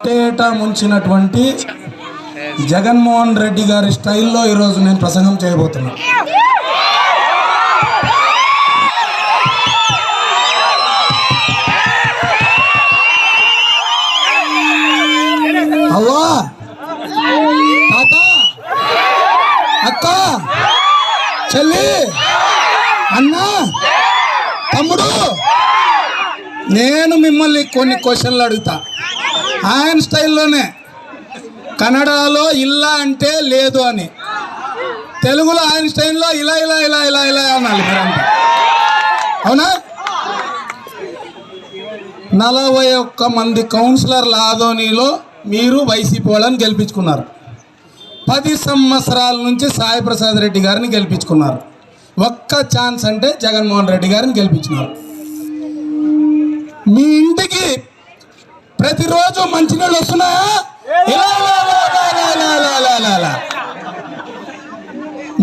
Theta ముంచినటువంటి Jaganmohan Reddy గారి స్టైల్లో ఈరోజు నేను ప్రసంగం చేయబోతున్నా. అవ్వా! తాత! అక్క! చెల్లి! అన్న! తమ్ముడు! నేను మిమ్మల్ని కొన్ని క్వశ్చన్లు అడుగుతా. ఆయన స్టైల్లోనే. కన్నడలో ఇల్లా అంటే లేదు అని. తెలుగులో ఆయన స్టైల్లో ఇలా ఇలా ఇలా ఇలా ఇలా అనాలి మీరంతా అవునా? నలభై ఒక్క మంది కౌన్సిలర్ల ఆదోనిలో మీరు వైసీపీ వాళ్ళని గెలిపించుకున్నారు. పది సంవత్సరాల నుంచి సాయి ప్రసాద్ రెడ్డి గారిని గెలిపించుకున్నారు. ఒక్క ఛాన్స్ అంటే జగన్మోహన్ రెడ్డి గారిని గెలిపించినారు. మీ మంచినీళ్ళు వస్తున్నాయా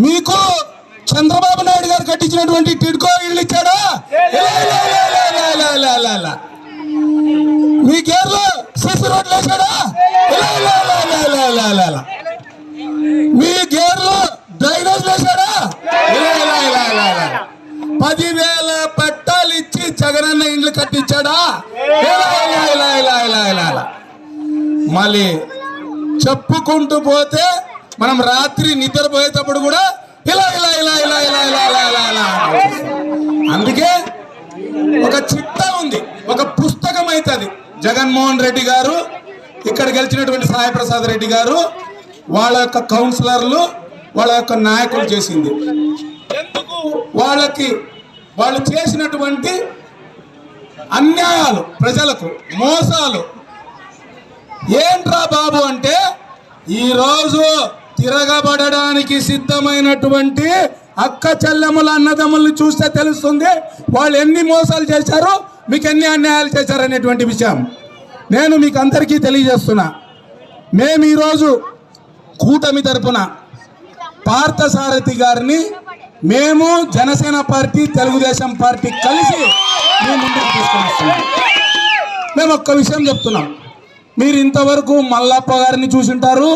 మీకు చంద్రబాబు నాయుడు గారు కట్టించినటువంటి టిడ్కో ఇల్లు ఇచ్చాడా మీ కేరళ సిసి రోడ్లు వేసాడా మీ గేర్లు డ్రైనేజ్ వేసాడా పదివేల పట్టాలు ఇచ్చి జగనన్న ఇండ్లు కట్టించాడా మళ్ళీ చెప్పుకుంటూ పోతే మనం రాత్రి నిద్రపోయేటప్పుడు కూడా ఇలా ఇలా ఇలా ఇలా ఇలా ఇలా ఇలా ఇలా ఇలా. అందుకే ఒక చిట్టా ఉంది ఒక పుస్తకం అవుతుంది జగన్మోహన్ రెడ్డి గారు ఇక్కడ గెలిచినటువంటి సాయి ప్రసాద్ రెడ్డి గారు వాళ్ళ యొక్క కౌన్సిలర్లు వాళ్ళ యొక్క నాయకులు చేసింది. ఎందుకు? వాళ్ళకి వాళ్ళు చేసినటువంటి అన్యాయాలు ప్రజలకు మోసాలు ఏంట్రా బాబు అంటే ఈరోజు తిరగబడడానికి సిద్ధమైనటువంటి అక్క చెల్లెముల అన్నదమ్ముల్ని చూస్తే తెలుస్తుంది. వాళ్ళు ఎన్ని మోసాలు చేశారు మీకు ఎన్ని అన్యాయాలు చేశారు అనేటువంటి విషయం నేను మీకు అందరికీ తెలియజేస్తున్నా. మేము ఈరోజు కూటమి తరపున పార్థసారథి గారిని మేము జనసేన పార్టీ తెలుగుదేశం పార్టీ కలిసి మేము ముందుకు తీసుకొని వస్తున్నాం. మేము ఒక్క విషయం చెప్తున్నాం. మీరు ఇంతవరకు మల్లప్ప గారిని చూసింటారు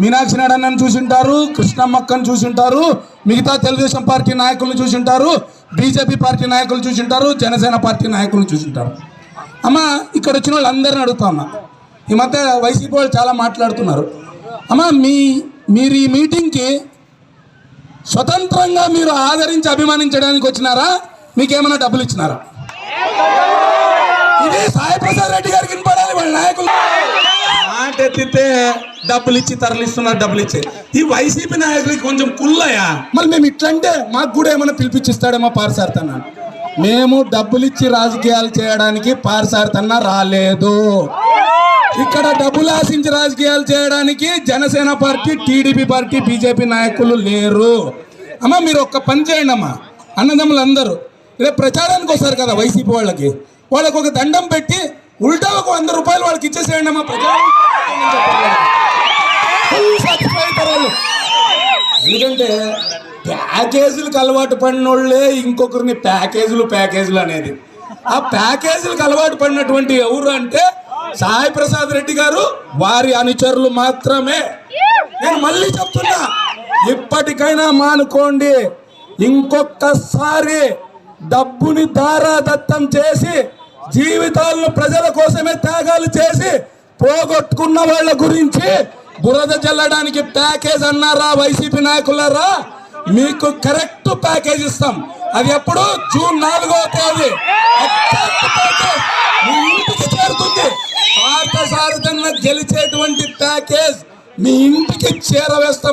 మీనాక్షి నాడన్నని చూసింటారు కృష్ణమ్మక్కని చూసింటారు మిగతా తెలుగుదేశం పార్టీ నాయకులను చూసింటారు బీజేపీ పార్టీ నాయకులు చూసింటారు జనసేన పార్టీ నాయకులను చూసింటారు. అమ్మ ఇక్కడ వచ్చిన వాళ్ళందరిని అడుగుతా ఉన్నా. ఈ మధ్య వైసీపీ వాళ్ళు చాలా మాట్లాడుతున్నారు. అమ్మ మీ మీరు ఈ మీటింగ్కి స్వతంత్రంగా మీరు ఆదరించి అభిమానించడానికి వచ్చినారా? మీకేమైనా డబ్బులు ఇచ్చినారా? ఇది సాయి ప్రసాద్ రెడ్డి గారికి ఎత్తితే డబ్బులు ఇచ్చి తరలిస్తున్నారు డబ్బులు ఇచ్చి. ఈ వైసీపీ నాయకులకి కొంచెం కుల్లయా మళ్ళీ మేము ఇట్లంటే మాకు కూడా ఏమైనా పిలిపించిస్తాడేమో పారసారతన్నా. మేము డబ్బులు ఇచ్చి రాజకీయాలు చేయడానికి పారసారతన్నా రాలేదు. ఇక్కడ డబ్బులు ఆశించి రాజకీయాలు చేయడానికి Janasena party TDP party BJP నాయకులు లేరు. అమ్మ మీరు ఒక్క పని చేయండి అమ్మా. అన్నదమ్ములు అందరూ రేపు ప్రచారానికి వస్తారు కదా వైసీపీ వాళ్ళకి. వాళ్ళకి ఒక దండం పెట్టి ఉల్టా ఒక వంద రూపాయలు వాళ్ళకి ఇచ్చేసేయండి అమ్మా ప్రచారం. ఎందుకంటే ప్యాకేజీలకు అలవాటు పడిన వాళ్ళే ఇంకొకరిని ప్యాకేజీలు ప్యాకేజీలు అనేది. ఆ ప్యాకేజీలకు అలవాటు పడినటువంటి ఎవరు అంటే సాయి ప్రసాద్ రెడ్డి గారు వారి అనుచరులు మాత్రమే. నేను మళ్ళీ చెప్తున్నా ఇప్పటికైనా మానుకోండి ఇంకొకసారి డబ్బుని దారాదత్తం చేసి జీవితాలను ప్రజల కోసమే త్యాగాలు చేసి పోగొట్టుకున్న వాళ్ళ గురించి బురద జల్లడానికి ప్యాకేజ్ అన్నారా వైసీపీ నాయకులారా? మీకు కరెక్ట్ ప్యాకేజ్ ఇస్తాం. అది ఎప్పుడు? జూన్ నాలుగో తేదీ. మీ ఇంటికి చేరుతుంది. పార్థసారథంగా గెలిచేటువంటి ప్యాకేజ్ మీ ఇంటికి చేరవేస్తాం.